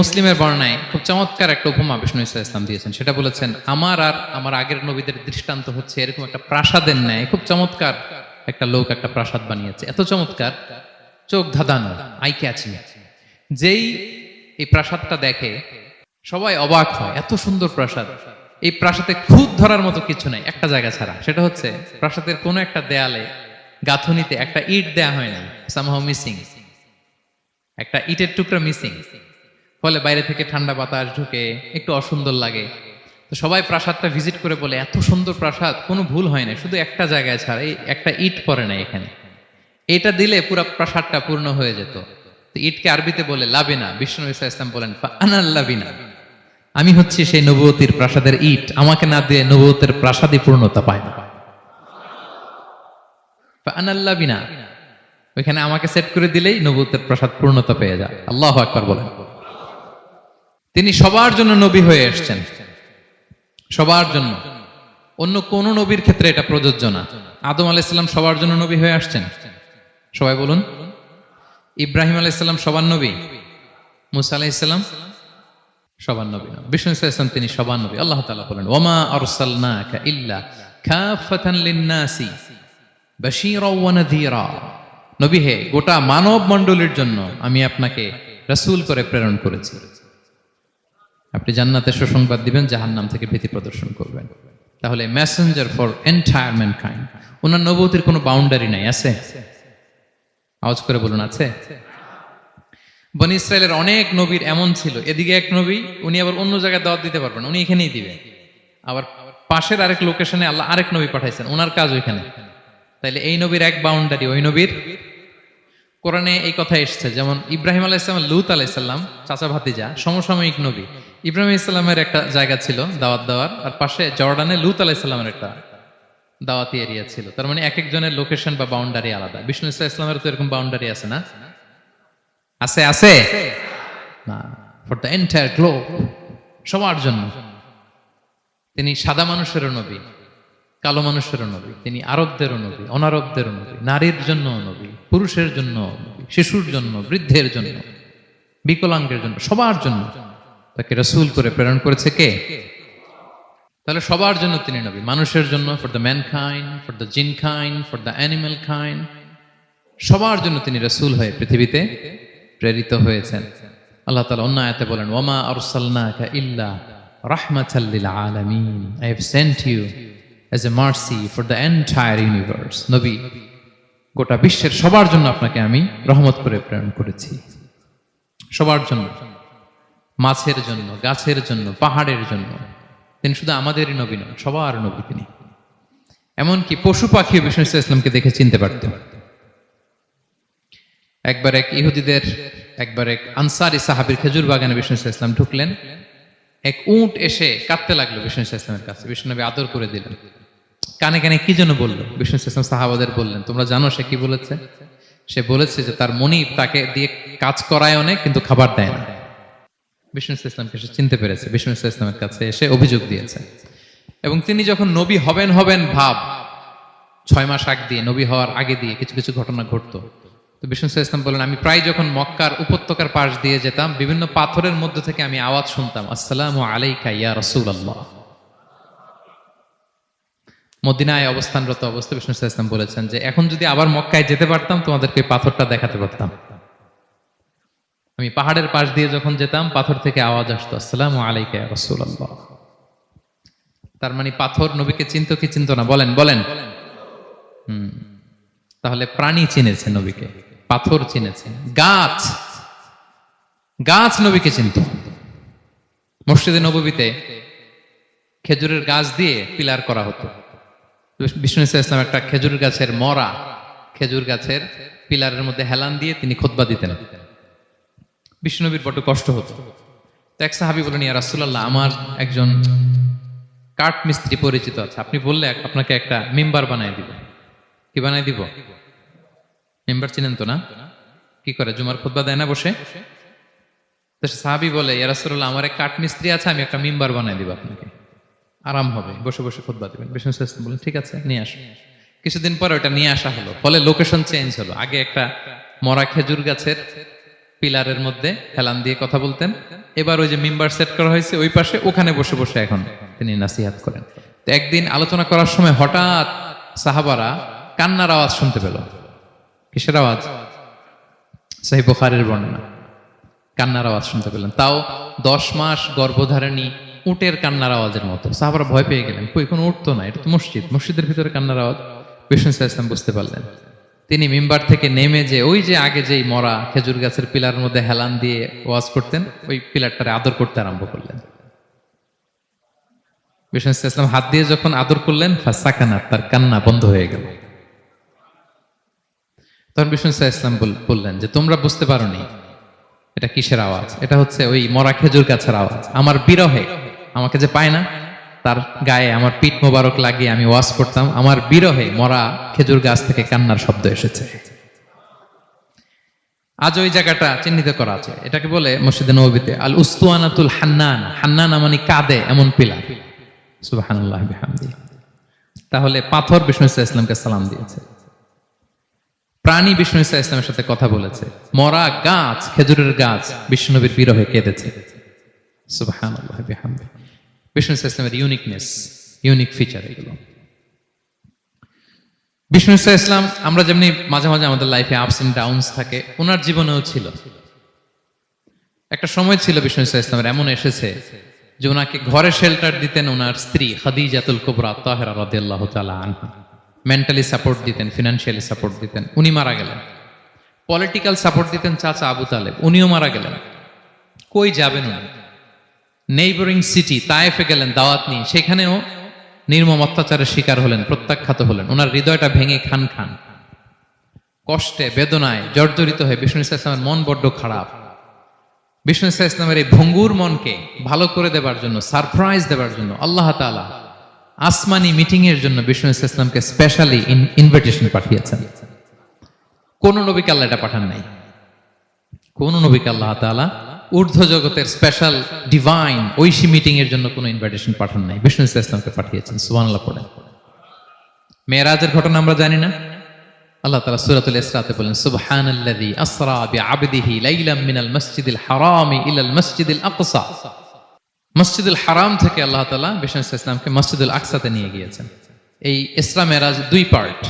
মুসলিমের বর্ণায় খুব চমৎকার একটা উপমা বিষ্ণু ইসা ইসলাম দিয়েছেন। সেটা বলেছেন, আমার আর আমার আগের নবীদের দৃষ্টান্ত হচ্ছে এরকম একটা প্রাসাদের ন্যায়। খুব চমৎকার একটা লোক একটা প্রাসাদ বানিয়েছে। এত চমৎকার, চোখ ধাঁধানো, আই ক্যাচিং। যেই এই প্রাসাদটা দেখে সবাই অবাক হয়, এত সুন্দর প্রাসাদ। এই প্রাসাদে খুদ ধরার মতো কিছু নাই, একটা জায়গা ছাড়া। সেটা হচ্ছে প্রাসাদের কোনো একটা দেয়ালে গাঁথুনিতে একটা ইট দেয়া হয় না সামহাও মিসিং একটা ইটের টুকরা মিসিং ফলে বাইরে থেকে ঠান্ডা বাতাস ঢুকে, একটু অসুন্দর লাগে। তো সবাই প্রাসাদটা ভিজিট করে বলে, এত সুন্দর প্রাসাদ, কোনো ভুল হয় না শুধু একটা জায়গায় ছাড়া, এই একটা ইট পড়ে না এখানে। এটা দিলে পুরো প্রাসাদটা পূর্ণ হয়ে যেত। তো ইটকে আরবিতে বলে লাবিনা বিষ্ণু ইসা ইসলাম বলেন আনাল লাবিনা আমি হচ্ছি সেই নবুয়তির প্রাসাদের ইট। আমাকে না দিয়ে নবুয়তের প্রাসাদই পূর্ণতা পায় না। আনাল লাবিনা ওইখানে আমাকে সেট করে দিলেই নবুয়তের প্রাসাদ পূর্ণতা পেয়ে যায়। আল্লাহ আকবার বলেন। তিনি সবার জন্য নবী হয়ে এসছেন। সবার জন্য। অন্য কোন নবীর ক্ষেত্রে এটা প্রযোজ্য না। আদম আলাইসাল্লাম সবার জন্য নবী হয়ে আসছেন। সবাই বলুন। ইব্রাহিম আলাইসাল্লাম সবার নবী। মুসা আলাইসাল্লাম সবার নবী বিষ্ণু ইসলাম তিনি সবার নবী। আল্লাহ তাআলা বলেন ওমা আরসালনাকা ইল্লা কাফাতান লিন্নাসি বাশীরা ওয়া নবী হে, গোটা মানব মণ্ডলীর জন্য আমি আপনাকে রাসূল করে প্রেরণ করেছি। আপনি জান্নাতে সুসংবাদ দিবেন, জাহান্নাম থেকে ভীতি প্রদর্শন করবেন। তাহলে মেসেঞ্জার ফর এন্টায়ার ম্যানকাইন্ড ওনার নবতির কোনো বাউন্ডারি নাই, আছে? আওয়াজ করে বলুন, আছে? বনি ইসরায়েলের অনেক নবীর এমন ছিল, এদিকে এক নবী, উনি আবার অন্য জায়গায় দাওয়াত দিতে পারবেন, উনি এখানেই দিবেন আবার পাশের আরেক লোকেশনে আল্লাহ আরেক নবী পাঠাইছেন, ওনার কাজ ওইখানে তাইলে এই নবীর এক বাউন্ডারি ওই নবীর কোরআনে এই কথা এসছে, যেমন ইব্রাহিম আলাইসালাম লুত আলাইসাল্লাম চাচা ভাতিজা, সমসাময়িক নবী। ইব্রাহিম ইসলামের একটা জায়গা ছিল, দাওয়াত দেওয়ার, আর পাশে জর্ডানে লুত আলাইসাল্লামের একটা দাওয়াতি এরিয়া ছিল। তার মানে এক একজনের লোকেশন বা বাউন্ডারি আলাদা। বিষ্ণু ইসলাম ইসলামের তো এরকম বাউন্ডারি আছে না? আছে আছে? না ফর দ্য এন্টায়ার গ্লোব সবার জন্য। তিনি সাদা মানুষেরও নবী, কালো মানুষেরও নবী, তিনি আরবদেরও নবী, অনারবদেরও নবী, নারীর জন্য নবী। পুরুষের জন্য, শিশুর জন্য, বৃদ্ধের জন্য, বিকলাঙ্গের জন্য, সবার জন্য। তাকে রসুল করে প্রেরণ করেছে কে? তাহলে সবার জন্য তিনি নবী। মানুষের জন্য for the man খাইন for the জিন খাইন ফর দ্য অ্যানিমেল খাইন সবার জন্য তিনি রসুল হয়ে পৃথিবীতে প্রেরিত হয়েছেন। আল্লাহ তালা অন্য আয়াতে বলেন, ওমা আরসালনাকা ইল্লা রাহমাতাল্লিল আলামিন। I have sent you as a mercy for the entire universe নবী গোটা বিশ্বের সবার জন্য আপনাকে আমি রহমত করে প্রেরণ করেছি। সবার জন্য, মাছের জন্য, গাছের জন্য, পাহাড়ের জন্য। তিনি শুধু আমাদেরই নবী নন, সবার নবী তিনি। এমনকি পশু পাখি বিষ্ণু ইসলামকে দেখে চিনতে পারতেন। একবার এক ইহুদিদের, একবার এক আনসারি সাহাবির খেজুর বাগানে বিষ্ণু ইসলাম ঢুকলেন। এক উট এসে কাঁদতে লাগল বিষ্ণু ইসলামের কাছে। বিষ্ণু নবী আদর করে দিলেন। কানে কানে কি জন্য বলল? বিষ্ণু ইসলাম সাহাবাদের বললেন, তোমরা জানো সে কি বলেছে? সে বলেছে যে তার মনি তাকে দিয়ে কাজ করায় অনেক কিন্তু খাবার দেয় না। বিষ্ণু ইসলামকে সে চিনতে পেরেছে। বিষ্ণু ইসলামের কাছে এসে অভিযোগ দিয়েছে। এবং তিনি যখন নবী হবেন হবেন ভাব, ছয় মাস আগ দিয়ে, নবী হওয়ার আগে দিয়ে কিছু কিছু ঘটনা ঘটতো। তো বিষ্ণু ইসলাম বললেন, আমি প্রায় যখন মক্কার উপত্যকার পাশ দিয়ে যেতাম, বিভিন্ন পাথরের মধ্যে থেকে আমি আওয়াজ শুনতাম, আসসালাম আলাইকা ইয়া রসুল আল্লাহ মদিনায় অবস্থানরত অবস্থা বিষ্ণু ইসলাম বলেছেন যে, এখন যদি আবার মক্কায় যেতে পারতাম, তোমাদেরকে পাথরটা দেখাতে পারতাম। আমি পাহাড়ের পাশ দিয়ে যখন যেতাম, পাথর থেকে আওয়াজ আসতো, আসসালামু আলাইকা রসুল আল্লাহ তার মানে পাথর নবীকে চিনত কি চিনত না? বলেন বলেন। হুম। তাহলে প্রাণী চিনেছে নবীকে, পাথর চিনেছে, গাছ গাছ নবীকে চিনত। মসজিদে নবীতে খেজুরের গাছ দিয়ে পিলার করা হতো। বিষ্ণু ইসলাম একটা খেজুর গাছের মরা, খেজুর গাছের পিলারের মধ্যে হেলান দিয়ে তিনি খোদবা দিতেন। বিষ্ণুনবীর বড্ড কষ্ট হতো। তো এক সাহাবি বলেন ইয়া রাসুল্লাহ আমার একজন কাঠ মিস্ত্রি পরিচিত আছে। আপনি বললে আপনাকে একটা মেম্বার বানায় দিব। কি বানাই দিব? মেম্বার চিনেন তো না? কি করে, জুমার খুতবা দেয় না বসে? তো সাহাবি বলে ইয়ারাসুল্লাহ আমার এক কাঠ মিস্ত্রি আছে, আমি একটা মেম্বার বানাই দিব আপনাকে। আরাম হবে। বসে বসে খুতবা দিবেন। বিষ্ণু ইসলাম বলেন ঠিক আছে, নিয়ে আসো কিছুদিন পরে ওটা নিয়ে আসা হলো। ফলে লোকেশন চেঞ্জ হলো। আগে একটা মরা খেজুর গাছের পিলারের মধ্যে হেলান দিয়ে কথা বলতেন। এবার ওই যে মেম্বার সেট করা হয়েছে, ওই পাশে ওখানে বসে বসে এখন তিনি নাসিহাত করেন। তো একদিন আলোচনা করার সময় হঠাৎ সাহাবারা কান্নার আওয়াজ শুনতে পেল। কিসের আওয়াজ? সাহি বুখারের বর্ণনা। কান্নার আওয়াজ শুনতে পেলেন। তাও দশ মাস গর্ভধারিণী উটের কান্নার আওয়াজের মতো। সাহাবারা ভয় পেয়ে গেলেন, কই কোনো উঠতো না? এটা তো মসজিদ। মসজিদের ভিতরে কান্নার আওয়াজ? বিষ্ণু ইসলাম বুঝতে পারলেন। তিনি মিম্বার থেকে নেমে যে ওই যে আগে যেই মরা খেজুর গাছের পিলার মধ্যে হেলান দিয়ে ওয়াজ করতেন, ওই পিলারটারে আদর করতে আরম্ভ করলেন। বিষ্ণু ইসলাম হাত দিয়ে যখন আদর করলেন, ফাঁসাকানা, তার কান্না বন্ধ হয়ে গেল। তখন বিষ্ণু ইসলাম বল- বললেন যে, তোমরা বুঝতে পারোনি, এটা কিসের আওয়াজ? এটা হচ্ছে ওই মরা খেজুর গাছের আওয়াজ। আমার বিরহে আমাকে যে পায় না, তার গায়ে আমার পিঠ মোবারক লাগিয়ে আমি ওয়াজ করতাম। আমার বিরহে মরা খেজুর গাছ থেকে কান্নার শব্দ এসেছে। আজ ওই জায়গাটা চিহ্নিত করা আছে। এটাকে বলে মসজিদে নবীতে আল উস্তুয়ানাতুল হান্নান। হান্নান মানে কাঁদে, এমন পিলা সুবহানাল্লাহ বিহামদি। তাহলে পাথর বিষ্ণু ইসা ইসলামকে সালাম দিয়েছে। প্রাণী বিষ্ণু ইসা ইসলামের সাথে কথা বলেছে। মরা গাছ, খেজুরের গাছ বিষ্ণুনবীর বিরহে কেঁদেছে। বিহামদি। বিষ্ণু ইসা ইসলামের ইউনিকনেস ইউনিক ফিচার এগুলো। বিষ্ণু ইসা ইসলাম, আমরা যেমনি মাঝে মাঝে আমাদের লাইফে আপস এন্ড ডাউনস থাকে ওনার জীবনেও ছিল। একটা সময় ছিল বিষ্ণু ইসা ইসলামের এমন এসেছে যে ওনাকে ঘরে শেল্টার দিতেন ওনার স্ত্রী খাদিজাতুল কুবরা তাহেরা রাদিয়াল্লাহু তাআলা আনহা। মেন্টালি সাপোর্ট দিতেন ফিনান্সিয়ালি সাপোর্ট দিতেন, উনি মারা গেলেন। পলিটিক্যাল সাপোর্ট দিতেন চাচা আবু তালেব, উনিও মারা গেলেন। কই যাবেন উনি? নেইবরিং সিটি তায়েফে গেলেন, দাওয়াত নিয়ে। সেখানেও নির্মম অত্যাচারের শিকার হলেন, প্রত্যাখ্যাত হলেন। ওনার হৃদয়টা ভেঙে খান খান। কষ্টে, বেদনায় জর্জরিত হয়ে বিষ্ণু ইসা ইসলামের মন বড্ড খারাপ। বিষ্ণু ইসা ইসলামের এই ভঙ্গুর মনকে ভালো করে দেবার জন্য, সারপ্রাইজ দেবার জন্য, আল্লাহ তাআলা আসমানি মিটিং এর জন্য বিষ্ণু ইসা ইসলামকে স্পেশালি ইনভিটেশন পাঠিয়েছেন। কোন নবীকে আল্লাহ এটা পাঠান নাই। কোন নবীকে আল্লাহ তাআলা ঊর্ধ্ব জগতের স্পেশাল ডিভাইন ঐশী মিটিং এর জন্য কোনো ইনভাইটেশন পাঠান নাই। বিষ্ণু ইসলামকে পাঠিয়েছেন, সুবহানাল্লাহ পড়ে। মেয়েরাজের ঘটনা আমরা জানি না। আল্লাহ তাআলা সূরাতুল ইসরাতে বলেন, সুবহানাল্লাযী আসরা বিআবদিহি লাইলাম মিনাল মসজিদিল হারামি ইলাল মসজিদিল আকসা। মসজিদুল হারাম থেকে আল্লাহ তাআলা বিষ্ণু ইসা ইসলামকে মসজিদুল আকসাতে নিয়ে গিয়েছেন। এই ইসরা মেরাজ দুই পার্ট